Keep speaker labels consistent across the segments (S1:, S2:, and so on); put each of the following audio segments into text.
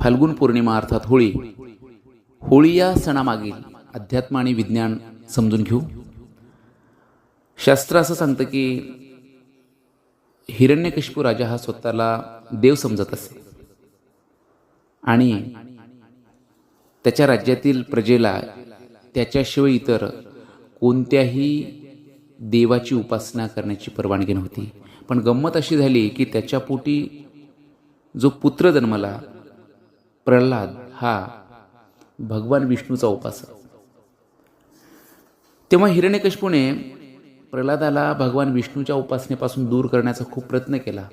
S1: फाल्गुन पौर्णिमा अर्थात होळी. होळी या सणामागील अध्यात्म आणि विज्ञान समजून घेऊ. शास्त्र असं सांगतं की हिरण्यकशिपू राजा हा स्वतःला देव समजत असे. आणि त्याच्या राज्यातील प्रजेला त्याच्याशिवाय इतर कोणत्याही देवाची उपासना करण्याची परवानगी नव्हती. पण गंमत अशी झाली की त्याच्या पोटी जो पुत्र जन्मला प्रल्हाद हा भगवान विष्णूचा उपासक. तेव्हा हिरण्यकशपूने प्रल्हादाला भगवान विष्णूच्या उपासनेपासून दूर करण्याचा खूप प्रयत्न केला.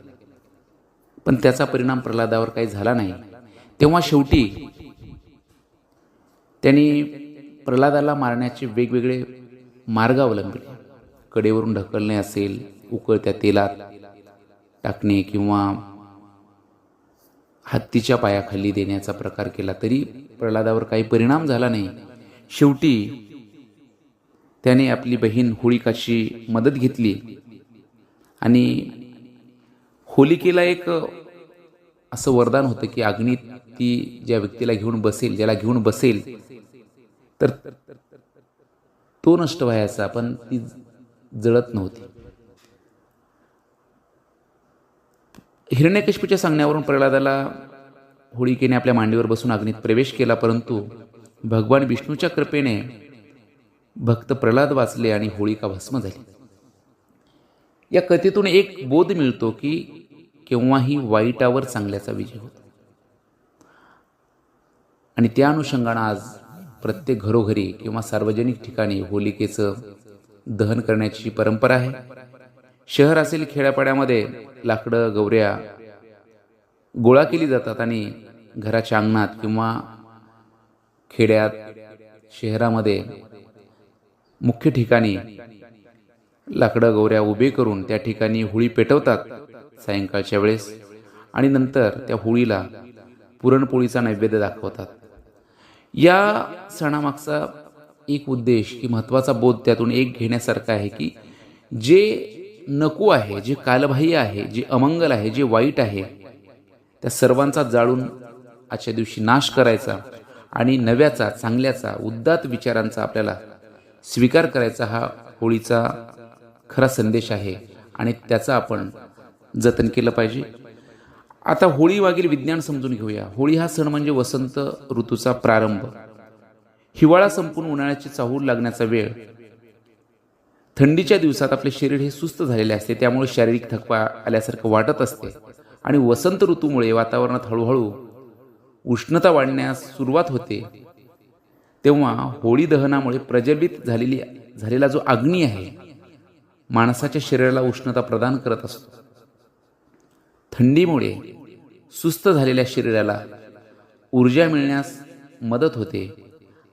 S1: पण त्याचा परिणाम प्रल्हादावर काही झाला नाही. तेव्हा शेवटी त्यांनी प्रल्हादाला मारण्याचे वेगवेगळे मार्ग अवलंबले. कडेवरून ढकलणे असेल उकळत्या तेलात टाकणे किंवा हत्तीच्या पायाखाली देण्याचा प्रकार केला तरी प्रल्हादावर काही परिणाम झाला नाही. शेवटी त्याने आपली बहीण होळिकाची मदत घेतली. आणि होलिकेला एक असं वरदान होतं की अग्नीत ती ज्या व्यक्तीला घेऊन बसेल ज्याला घेऊन बसेल तर तो नष्ट व्हायचा पण ती जळत नव्हती. हिरण्यकश्मीच्या सांगण्यावरून प्रल्हादाला होळिकेने आपल्या मांडीवर बसून अग्नीत प्रवेश केला परंतु भगवान विष्णूच्या कृपेने भक्त प्रल्हाद वाचले आणि होळिका भस्म झाली. या कथेतून एक बोध मिळतो की केव्हाही वाईटावर चांगल्याचा विजय होतो. आणि त्या अनुषंगानं आज प्रत्येक घरोघरी किंवा सार्वजनिक ठिकाणी होलिकेचं दहन करण्याची परंपरा आहे. शहर असेल खेड्यापाड्यामध्ये लाकडं गौऱ्या गोळा केली जातात आणि घराच्या अंगणात किंवा खेड्यात शहरामध्ये मुख्य ठिकाणी लाकडं गौऱ्या उभे करून त्या ठिकाणी होळी पेटवतात सायंकाळच्या वेळेस आणि नंतर त्या होळीला पुरणपोळीचा नैवेद्य दाखवतात. या सणामागचा एक उद्देश की महत्त्वाचा बोध त्यातून एक घेण्यासारखा आहे की जे नको आहे जे कालबाह्य आहे जे अमंगल आहे जे वाईट आहे त्या सर्वांचा जाळून आजच्या दिवशी नाश करायचा आणि नव्याचा चांगल्याचा उद्दात विचारांचा आपल्याला स्वीकार करायचा हा होळीचा खरा संदेश आहे आणि त्याचा आपण जतन केलं पाहिजे. आता होळीमागील विज्ञान समजून घेऊया. होळी हा सण म्हणजे वसंत ऋतूचा प्रारंभ. हिवाळा संपून उन्हाळ्याची चाहूल लागण्याचा वेळ थंडीच्या दिवसात आपले शरीर हे सुस्त झालेले असते त्यामुळे शारीरिक थकवा आल्यासारखं वाटत असते. आणि वसंत ऋतूमुळे वातावरणात हळूहळू उष्णता वाढण्यास सुरुवात होते. तेव्हा होळी दहनामुळे प्रज्वलित झालेली झालेला जो अग्नी आहे माणसाच्या शरीराला उष्णता प्रदान करत असतो. थंडीमुळे सुस्त झालेल्या शरीराला ऊर्जा मिळण्यास मदत होते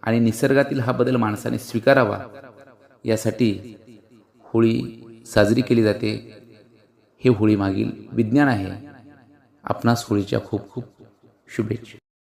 S1: आणि निसर्गातील हा बदल माणसाने स्वीकारावा यासाठी होळी साजरी केली जाते. हे होळी मागील विज्ञान आहे. आपणास होळीच्या खूप खूप शुभेच्छा.